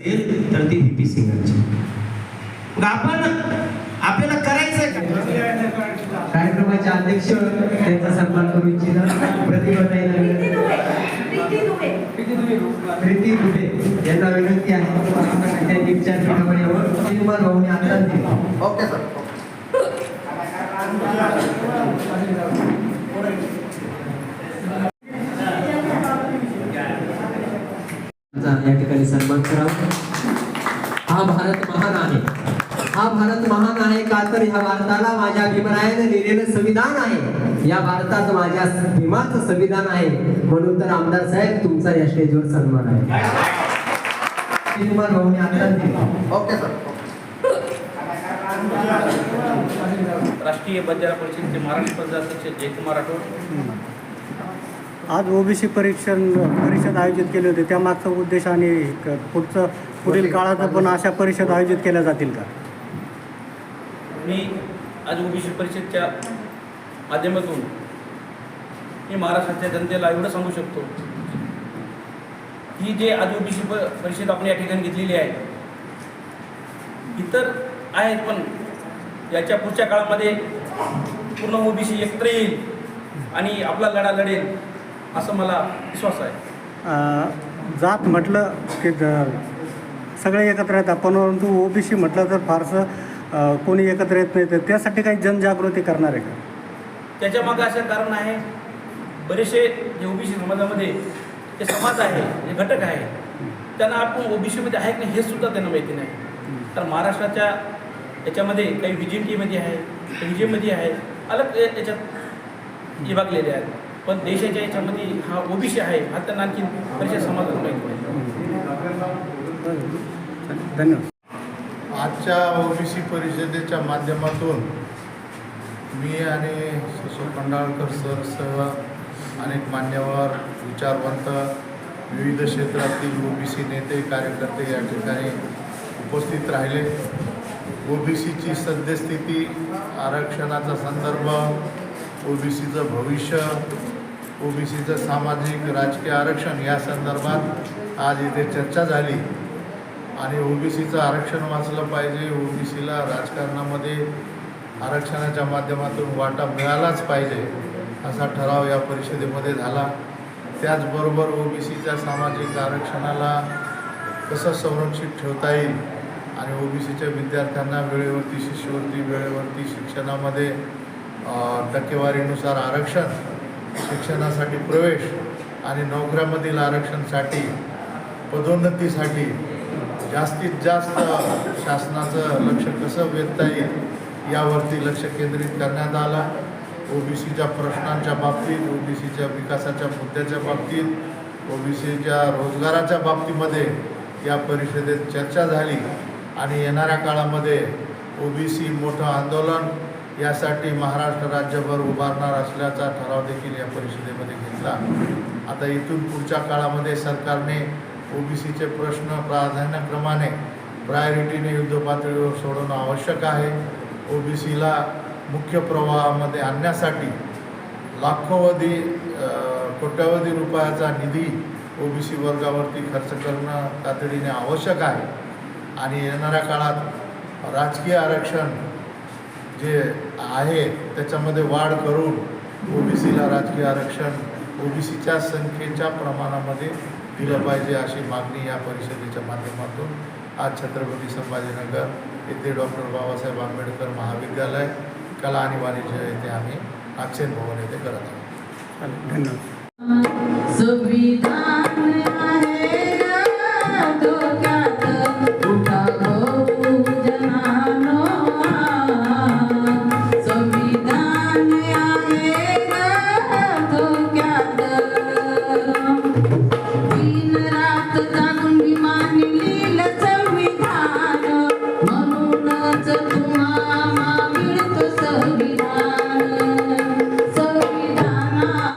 असेल तर ती व्हीपी सिंगरची मग आपण आपल्याला करायचं काय कार्यक्रमाचे अध्यक्ष त्यांचा सन्मान करू इच्छितात. प्रतिभाताई प्रीती दुबे प्रीती दुबे प्रीती कुठे? यांना विनंती आहे. त्यांनी भाऊने आत्ताच दिली ओके सर त्यांचा या ठिकाणी सन्मान करावा हा भारत महान आहे. हा भारत महान आहे का तर ह्या भारताला माझ्या भीमरायाने लिहिलेलं संविधान आहे. या भारतात माझ्या भीमाचं संविधान आहे. म्हणून तर आमदार साहेब तुमचा या स्टेजवर सन्मान आहे. Okay sir. राष्ट्रीय बंजारा परिषदेचे महाराष्ट्र प्रदेशाध्यक्ष जयकुमार राठोड. आज ओबीसी परीक्षण परिषद आयोजित केली होती. त्यामागचा उद्देश आणि क- पुढचं पुढील काळात पण अशा परिषद आयोजित केल्या जातील का? मी आज ओबीसी परिषदच्या माध्यमातून मी महाराष्ट्राच्या जनतेला एवढं सांगू शकतो ही जे आज ओबीसी प परिषद आपण या ठिकाणी घेतलेली आहे इतर आहेत पण याच्या पुढच्या काळामध्ये पूर्ण ओबीसी एकत्र येईल आणि आपला लढा लढेल. असं मला विश्वास आहे. जात म्हटलं की सगळे एकत्र येतात पण परंतु ओबीसी म्हटलं तर फारसं कोणी एकत्र येत नाही. तर त्यासाठी काही जनजागृती करणार आहे का? त्याच्या मागं असं कारण आहे बरेचसे जे ओबीसी समाजामध्ये जे समाज आहे जे घटक आहे त्यांना आपण ओबीसीमध्ये आहे की नाही हे सुद्धा त्यांना माहिती नाही. तर महाराष्ट्राच्या याच्यामध्ये काही व्ही जी टीमध्ये आहे व्ही जेमध्ये आहे अलग याच्यात विभागलेले आहेत. पण देशाच्या याच्यामध्ये हा ओबीसी आहे हा त्यांना आणखी बरेचशा समाजाला माहिती नाही धन्यवाद. आजच्या ओबीसी परिषदेच्या माध्यमातून मी आणि ससो खंडाळकर सर सह अनेक मान्यवर विचारवंत विविध क्षेत्रातील ओबीसी नेते कार्यकर्ते या ठिकाणी उपस्थित राहिले. ओबीसीची सद्यस्थिती आरक्षणाचा संदर्भ ओबीसीचं भविष्य ओबीसीचं सामाजिक राजकीय आरक्षण या संदर्भात आज इथे चर्चा झाली. आणि ओबीसीचं आरक्षण वाचलं पाहिजे ओबीसीला राजकारणामध्ये आरक्षणाच्या माध्यमातून वाटा मिळालाच पाहिजे असा ठराव या परिषदेमध्ये झाला. त्याचबरोबर ओबीसीच्या सामाजिक आरक्षणाला कसं संरक्षित ठेवता येईल आणि ओबीसीच्या विद्यार्थ्यांना वेळेवरती शिष्यवृत्ती वेळेवरती शिक्षणामध्ये टक्केवारीनुसार आरक्षण शिक्षणासाठी प्रवेश आणि नोकऱ्यामधील आरक्षणसाठी पदोन्नतीसाठी जास्तीत जास्त शासनाचं लक्ष कसं वेधता येईल यावरती लक्ष केंद्रित करण्यात आलं. ओबीसीच्या प्रश्नांच्या बाबतीत ओबीसीच्या विकासाच्या मुद्द्याच्या बाबतीत ओबीसीच्या रोजगाराच्या बाबतीमध्ये या परिषदेत चर्चा झाली आणि येणाऱ्या काळामध्ये ओबीसी मोठं आंदोलन यासाठी महाराष्ट्र राज्यभर उभारणार असल्याचा ठराव देखील या परिषदेमध्ये घेतला. आता इथून पुढच्या काळामध्ये सरकारने ओबीसीचे प्रश्न प्राधान्यक्रमाने प्रायोरिटीने युद्धपातळीवर सोडवणं आवश्यक आहे. ओबीसीला मुख्य प्रवाहामध्ये आणण्यासाठी लाखोवधी कोट्यावधी रुपयाचा निधी ओबीसी वर्गावरती खर्च करणं तातडीने आवश्यक आहे. आणि येणाऱ्या काळात राजकीय आरक्षण जे आहे त्याच्यामध्ये वाढ करून ओबीसीला राजकीय आरक्षण ओबीसीच्या संख्येच्या प्रमाणामध्ये दिलं पाहिजे अशी मागणी या परिषदेच्या माध्यमातून. आज छत्रपती संभाजीनगर येथे डॉक्टर बाबासाहेब आंबेडकर महाविद्यालय कला आणि वाणिज्य येथे आम्ही नागसेन भवन येथे करत आहोत. धन्यवाद.